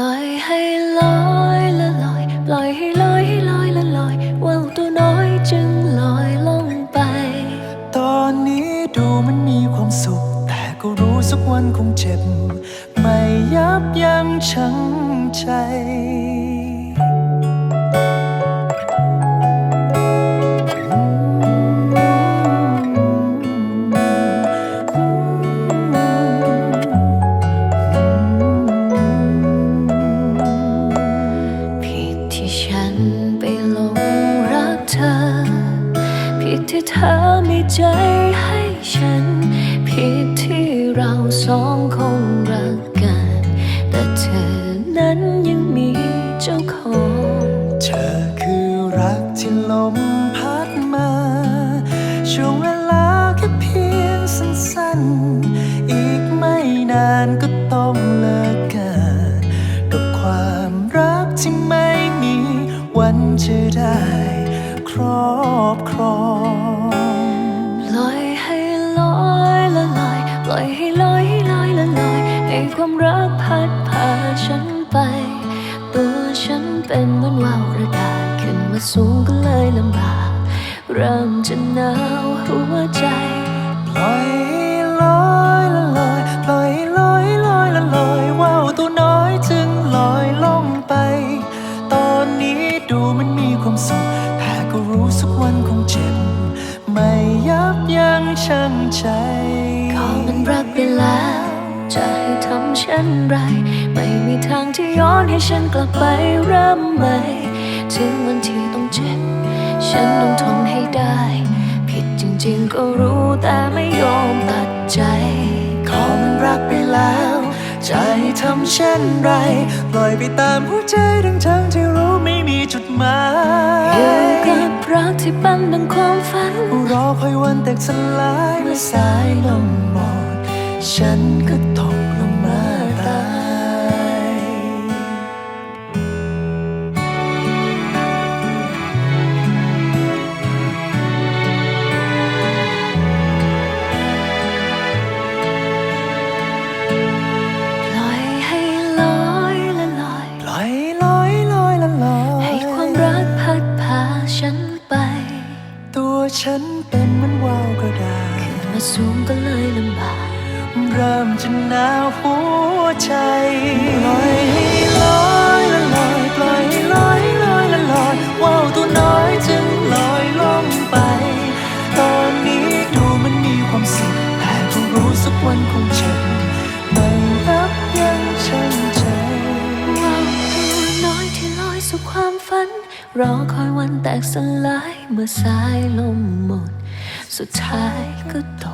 ล่อยให้ลอยละลอย ปล่อยให้ลอยให้ลอยละลอยว่าวตัวน้อยจึงลอยลงไป ตอนนี้ดูมันมีความสุข แต่ก็รู้สักวันคงเจ็บ ไม่ยับยั้งชั่งใจ ธอมีใจให้ฉัน ผิดที่เราสองคงรักกัน แต่เธอนั้นยังมีเจ้าของ เธอคือรักที่ลมพัดมา ช่วงเวลาแค่เพียงสั้นๆ อีกไม่นานก็ต้องเลิกกันกับความรักที่ไม่มีวันจะได้ครอบครอง ลอยให้ลอยละลอยปล่อยให้ลอยให้ลอยละลอยให้ความรักพัดพาฉันไป ตัวฉันเป็นเหมือนว่าวกระดาษขึ้นมาสูงก็เลยลำบากเริ่มจะหนาวหัวใจปล่อย ใจ ก็มันรักไปแล้ว จะให้ทำเช่นไร ไม่มีทางที่ย้อนให้ฉันกลับไปเริ่มใหม่ถึงวันที่ต้องเจ็บ ฉันต้องทนให้ได้ ผิดจริงๆก็รู้แต่ไม่ยอมตัดใจขอมันรักไปแล้วจะให้ทำเช่นไร ปล่อยไปตามหัวใจทั้งทั้งๆที่รู้ไม่มีจุดหมายอยู่กับ รักที่เป็นดังความฝัน รอคอยวันแตกสลายเมื่อสายลมหมดฉันก็ตกลงมาตายปล่อยให้ลอยละลอยปล่อยลอยลอย ฉันเป็นเหมือนว่าวกระดาษมาสูงก็เลยลำบาก เริ่มจะหนาวหัวใจปล่อยให้ลอยละลอยปล่อยให้ลอยลอยละลอยว่าวตัวน้อยจึงลอยล่องไป ตอนนี้ดูมันมีความสุขแต่ก็รู้สักวันคงเจ็บไม่รับยังชั่งใจว่าวตัวน้อยที่ลอยสู่ความฝันรอคอยวันแตกสลายเมื่อสายลมหมด สุดท้ายก็ตกลง